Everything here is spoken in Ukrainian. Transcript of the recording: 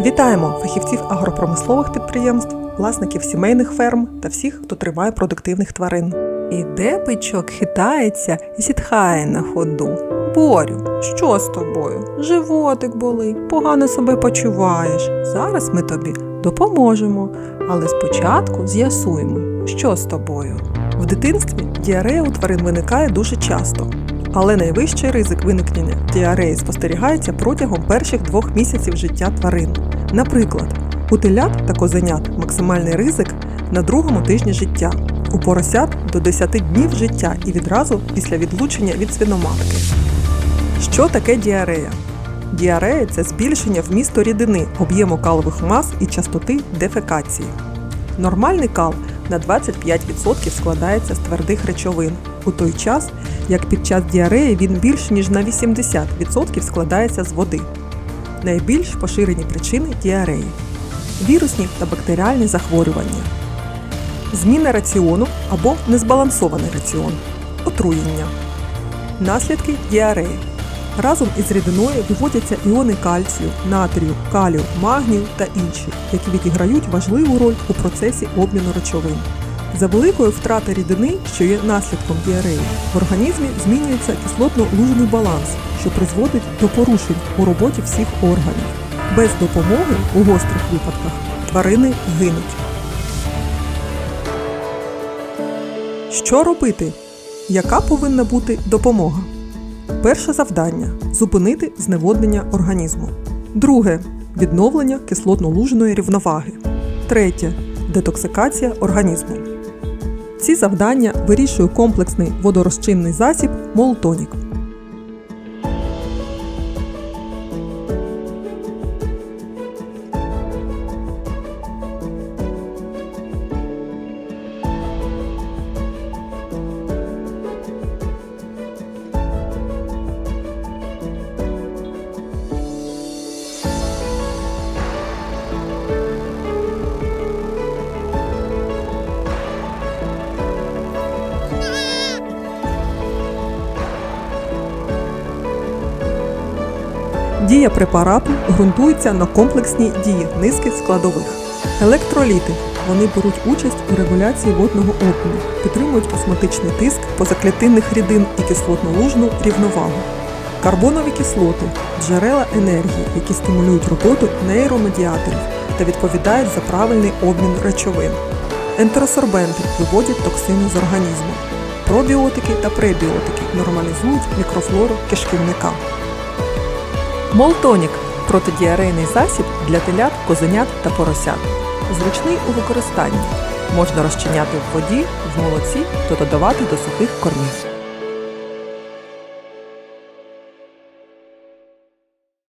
Вітаємо фахівців агропромислових підприємств, власників сімейних ферм та всіх, хто тримає продуктивних тварин. Іде бичок, хитається і зітхає на ходу. Борю, що з тобою? Животик болить, погано себе почуваєш. Зараз ми тобі допоможемо, але спочатку з'ясуємо, що з тобою. В дитинстві діарея у тварин виникає дуже часто, але найвищий ризик виникнення діареї спостерігається протягом перших двох місяців життя тварин. Наприклад, у телят та козенят максимальний ризик на другому тижні життя, у поросят до 10 днів життя і відразу після відлучення від свиноматки. Що таке діарея? Діарея це збільшення вмісту рідини, об'єму калових мас і частоти дефекації. Нормальний кал на 25% складається з твердих речовин, у той час як під час діареї він більш ніж на 80% складається з води. Найбільш поширені причини діареї. Вірусні та бактеріальні захворювання, зміна раціону або незбалансований раціон, отруєння, наслідки діареї. Разом із рідиною виводяться іони кальцію, натрію, калію, магнію та інші, які відіграють важливу роль у процесі обміну речовин. За великої втрати рідини, що є наслідком діареї, в організмі змінюється кислотно-лужний баланс, що призводить до порушень у роботі всіх органів. Без допомоги у гострих випадках тварини гинуть. Що робити? Яка повинна бути допомога? Перше завдання зупинити зневоднення організму. Друге відновлення кислотно-лужної рівноваги. Третє детоксикація організму. Ці завдання вирішує комплексний водорозчинний засіб Молтонік. Дія препарату ґрунтується на комплексній дії низки складових. Електроліти вони беруть участь у регуляції водного обміну, підтримують осмотичний тиск позаклітинних рідин і кислотно-лужну рівновагу. Карбонові кислоти джерела енергії, які стимулюють роботу нейромедіаторів та відповідають за правильний обмін речовин. Ентеросорбенти виводять токсини з організму. Пробіотики та пребіотики нормалізують мікрофлору кишківника. Молтонік протидіарейний засіб для телят, козенят та поросят. Зручний у використанні. Можна розчиняти в воді, в молоці та додавати до сухих кормів.